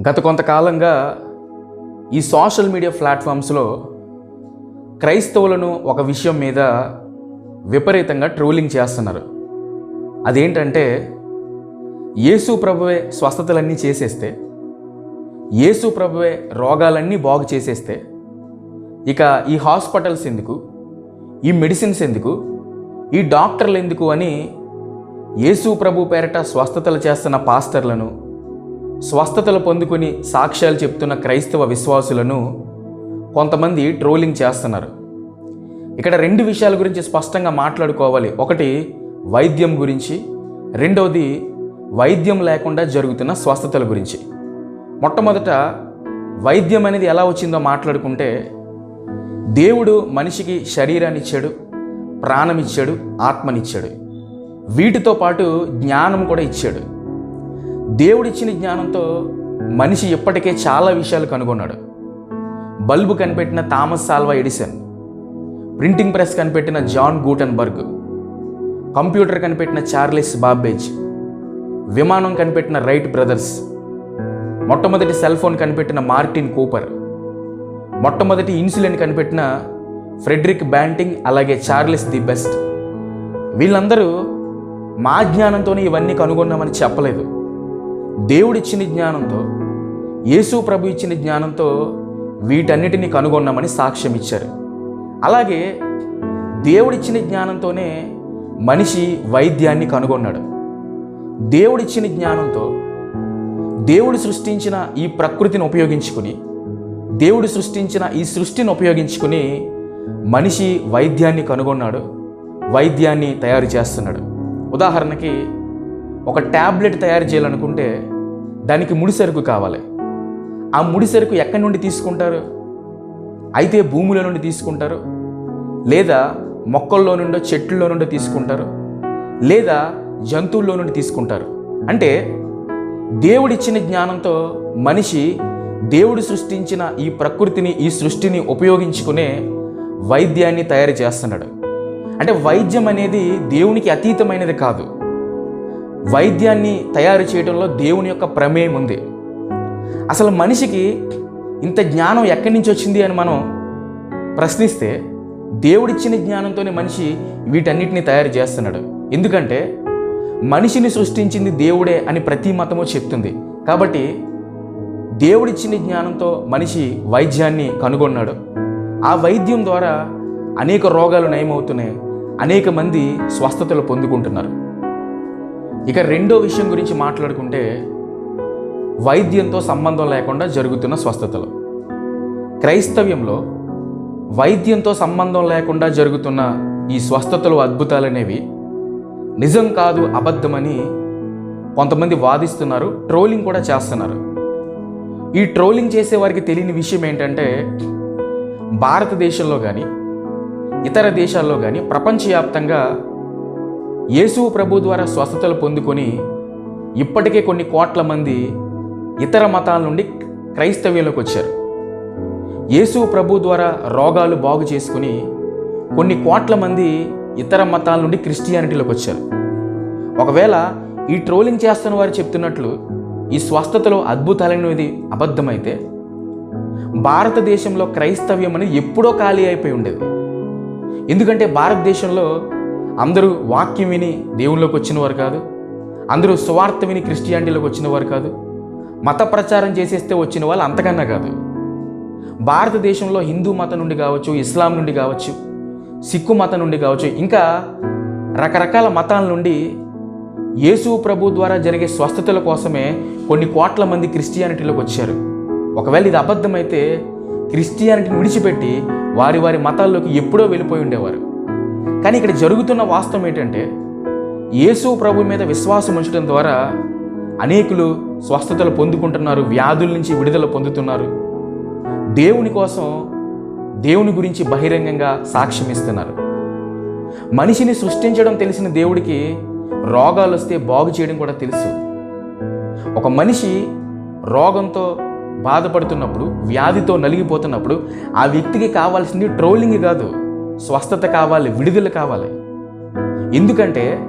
గత కొంతకాలంగా ఈ సోషల్ మీడియా ప్లాట్ఫామ్స్లో క్రైస్తవులను ఒక విషయం మీద విపరీతంగా ట్రోలింగ్ చేస్తున్నారు. అదేంటంటే యేసు ప్రభువే స్వస్థతలన్నీ చేసేస్తే యేసు ప్రభువే రోగాలన్నీ బాగు చేసేస్తే ఇక ఈ హాస్పిటల్స్ ఎందుకు? ఈ మెడిసిన్స్ ఎందుకు? ఈ డాక్టర్లు ఎందుకు అని యేసు ప్రభు పేరట స్వస్థతలు చేస్తున్న పాస్టర్లను స్వస్థతలు పొందుకుని సాక్ష్యాలు చెప్తున్న క్రైస్తవ విశ్వాసులను కొంతమంది ట్రోలింగ్ చేస్తున్నారు. ఇక్కడ రెండు విషయాల గురించి స్పష్టంగా మాట్లాడుకోవాలి. ఒకటి వైద్యం గురించి. రెండవది వైద్యం లేకుండా జరుగుతున్న స్వస్థతల గురించి. మొట్టమొదట వైద్యం అనేది ఎలా వచ్చిందో మాట్లాడుకుంటే దేవుడు మనిషికి శరీరాన్ని ఇచ్చాడు ప్రాణం ఇచ్చాడు ఆత్మనిచ్చాడు వీటితో పాటు జ్ఞానం కూడా ఇచ్చాడు. దేవుడిచ్చిన జ్ఞానంతో మనిషి ఇప్పటికే చాలా విషయాలు కనుగొన్నాడు. బల్బు కనిపెట్టిన Thomas Alva Edison printing press కనిపెట్టిన జాన్ గూటన్బర్గ్ కంప్యూటర్ కనిపెట్టిన చార్లెస్ బాబేజ్ విమానం కనిపెట్టిన రైట్ బ్రదర్స్ మొట్టమొదటి సెల్ ఫోన్ కనిపెట్టిన మార్టిన్ కూపర్ మొట్టమొదటి ఇన్సులిన్ కనిపెట్టిన ఫ్రెడ్రిక్ బ్యాంటింగ్ అలాగే చార్లెస్ ది బెస్ట్. వీళ్ళందరూ మా జ్ఞానంతోనే ఇవన్నీ కనుగొన్నామని చెప్పలేదు. దేవుడిచ్చిన జ్ఞానంతో యేసు ప్రభు ఇచ్చిన జ్ఞానంతో వీటన్నిటిని కనుగొన్నామని సాక్ష్యం ఇచ్చారు. అలాగే దేవుడిచ్చిన జ్ఞానంతోనే మనిషి వైద్యాన్ని కనుగొన్నాడు. దేవుడిచ్చిన జ్ఞానంతో దేవుడు సృష్టించిన ఈ ప్రకృతిని ఉపయోగించుకుని దేవుడు సృష్టించిన ఈ సృష్టిని ఉపయోగించుకుని మనిషి వైద్యాన్ని కనుగొన్నాడు వైద్యాన్ని తయారు చేస్తున్నాడు. ఉదాహరణకి ఒక ట్యాబ్లెట్ తయారు చేయాలనుకుంటే దానికి ముడి సరుకు కావాలి. ఆ ముడి సరుకు ఎక్కడి నుండి తీసుకుంటారు? అయితే భూముల నుండి తీసుకుంటారు? లేదా మొక్కల్లో నుండో చెట్లలో నుండో తీసుకుంటారు? లేదా జంతువుల్లో నుండి తీసుకుంటారు? అంటే దేవుడిచ్చిన జ్ఞానంతో మనిషి దేవుడు సృష్టించిన ఈ ప్రకృతిని ఈ సృష్టిని ఉపయోగించుకునే వైద్యాన్ని తయారు చేస్తున్నాడు. అంటే వైద్యం అనేది దేవునికి అతీతమైనది కాదు. వైద్యాన్ని తయారు చేయడంలో దేవుని యొక్క ప్రమేయం ఉంది. అసలు మనిషికి ఇంత జ్ఞానం ఎక్కడి నుంచి వచ్చింది అని మనం ప్రశ్నిస్తే దేవుడిచ్చిన జ్ఞానంతోనే మనిషి వీటన్నిటిని తయారు చేస్తున్నాడు. ఎందుకంటే మనిషిని సృష్టించింది దేవుడే అని ప్రతి మతము చెప్తుంది. కాబట్టి దేవుడిచ్చిన జ్ఞానంతో మనిషి వైద్యాన్ని కనుగొన్నాడు. ఆ వైద్యం ద్వారా అనేక రోగాలు నయమవుతున్నాయి. అనేక మంది స్వస్థతలు పొందుకుంటున్నారు. ఇక రెండో విషయం గురించి మాట్లాడుకుంటే వైద్యంతో సంబంధం లేకుండా జరుగుతున్న స్వస్థతలు. క్రైస్తవ్యంలో వైద్యంతో సంబంధం లేకుండా జరుగుతున్న ఈ స్వస్థతలు అద్భుతాలనేవి నిజం కాదు అబద్ధమని కొంతమంది వాదిస్తున్నారు ట్రోలింగ్ కూడా చేస్తున్నారు. ఈ ట్రోలింగ్ చేసే వారికి తెలియని విషయం ఏంటంటే భారతదేశంలో కానీ ఇతర దేశాల్లో కానీ ప్రపంచవ్యాప్తంగా యేసు ప్రభు ద్వారా స్వస్థతలు పొందుకొని ఇప్పటికే కొన్ని కోట్ల మంది ఇతర మతాల నుండి క్రైస్తవ్యంలోకి వచ్చారు. యేసు ప్రభు ద్వారా రోగాలు బాగు చేసుకుని కొన్ని కోట్ల మంది ఇతర మతాల నుండి క్రిస్టియానిటీలోకి వచ్చారు. ఒకవేళ ఈ ట్రోలింగ్ చేస్తున్న వారు చెప్తున్నట్లు ఈ స్వస్థతలో అద్భుతాలనేది అబద్ధమైతే భారతదేశంలో క్రైస్తవ్యం అనేది ఎప్పుడో ఖాళీ అయిపోయి ఉండేది. ఎందుకంటే భారతదేశంలో అందరూ వాక్యం విని దేవుళ్ళలోకి వచ్చిన వారు కాదు. అందరూ సువార్త విని క్రిస్టియానిటీలోకి వచ్చిన వారు కాదు. మత ప్రచారం చేసేస్తే వచ్చిన వాళ్ళు అంతకన్నా కాదు. భారతదేశంలో హిందూ మతం నుండి కావచ్చు ఇస్లాం నుండి కావచ్చు సిక్కు మతం నుండి కావచ్చు ఇంకా రకరకాల మతాల నుండి యేసు ప్రభు ద్వారా జరిగే స్వస్థతల కోసమే కొన్ని కోట్ల మంది క్రిస్టియానిటీలోకి వచ్చారు. ఒకవేళ ఇది అబద్ధమైతే క్రిస్టియానిటీని విడిచిపెట్టి వారి వారి మతాల్లోకి ఎప్పుడో వెళ్ళిపోయి ఉండేవారు. కానీ ఇక్కడ జరుగుతున్న వాస్తవం ఏంటంటే యేసు ప్రభు మీద విశ్వాసం ఉంచడం ద్వారా అనేకులు స్వస్థతలు పొందుకుంటున్నారు వ్యాధుల నుంచి విడుదల పొందుతున్నారు. దేవుని కోసం దేవుని గురించి బహిరంగంగా సాక్ష్యం ఇస్తున్నారు. మనిషిని సృష్టించడం తెలిసిన దేవుడికి రోగాలు వస్తే బాగు చేయడం కూడా తెలుసు. ఒక మనిషి రోగంతో బాధపడుతున్నప్పుడు వ్యాధితో నలిగిపోతున్నప్పుడు ఆ వ్యక్తికి కావాల్సింది ట్రోలింగ్ కాదు. స్వస్థత కావాలి విడుదల కావాలి. ఎందుకంటే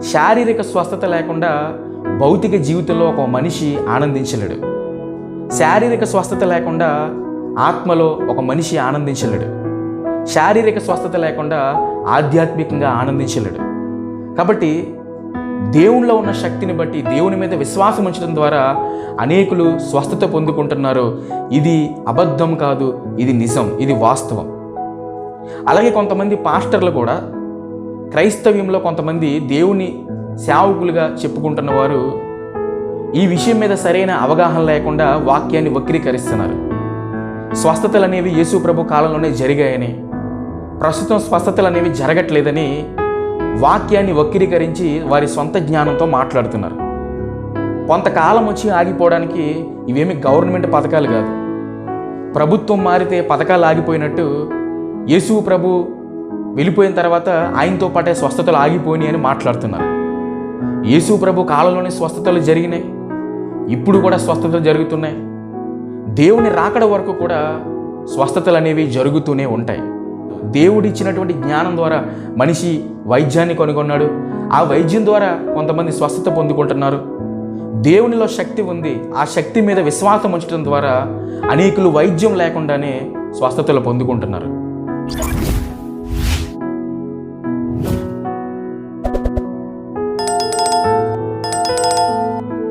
శారీరక స్వస్థత లేకుండా భౌతిక జీవితంలో ఒక మనిషి ఆనందించలేడు. శారీరక స్వస్థత లేకుండా ఆత్మలో ఒక మనిషి ఆనందించలేడు. శారీరక స్వస్థత లేకుండా ఆధ్యాత్మికంగా ఆనందించలేడు. కాబట్టి దేవునిలో ఉన్న శక్తిని బట్టి దేవుని మీద విశ్వాసం ఉంచడం ద్వారా అనేకులు స్వస్థత పొందుకుంటున్నారు. ఇది అబద్ధం కాదు ఇది నిజం ఇది వాస్తవం. అలాగే కొంతమంది పాస్టర్లు కూడా క్రైస్తవ్యంలో కొంతమంది దేవుని సేవకులుగా చెప్పుకుంటున్న వారు ఈ విషయం మీద సరైన అవగాహన లేకుండా వాక్యాన్ని వక్రీకరిస్తున్నారు. స్వస్థతలు అనేవి యేసు ప్రభు కాలంలోనే జరిగాయని ప్రస్తుతం స్వస్థతలు అనేవి జరగట్లేదని వాక్యాన్ని వక్రీకరించి వారి సొంత జ్ఞానంతో మాట్లాడుతున్నారు. కొంతకాలం వచ్చి ఆగిపోవడానికి ఇవేమి గవర్నమెంట్ పథకాలు కాదు. ప్రభుత్వం మారితే పథకాలు ఆగిపోయినట్టు యేసు ప్రభు వెళ్ళిపోయిన తర్వాత ఆయనతో పాటే స్వస్థతలు ఆగిపోయినాయి అని మాట్లాడుతున్నారు. యేసు ప్రభు కాలంలోనే స్వస్థతలు జరిగినాయి. ఇప్పుడు కూడా స్వస్థతలు జరుగుతున్నాయి. దేవుని రాకడ వరకు కూడా స్వస్థతలు అనేవి జరుగుతూనే ఉంటాయి. దేవుడు ఇచ్చినటువంటి జ్ఞానం ద్వారా మనిషి వైద్యాన్ని కనుగొన్నాడు. ఆ వైద్యం ద్వారా కొంతమంది స్వస్థత పొందుకుంటున్నారు. దేవునిలో శక్తి ఉంది. ఆ శక్తి మీద విశ్వాసం ఉంచడం ద్వారా అనేకులు వైద్యం లేకుండానే స్వస్థతలు పొందుకుంటున్నారు.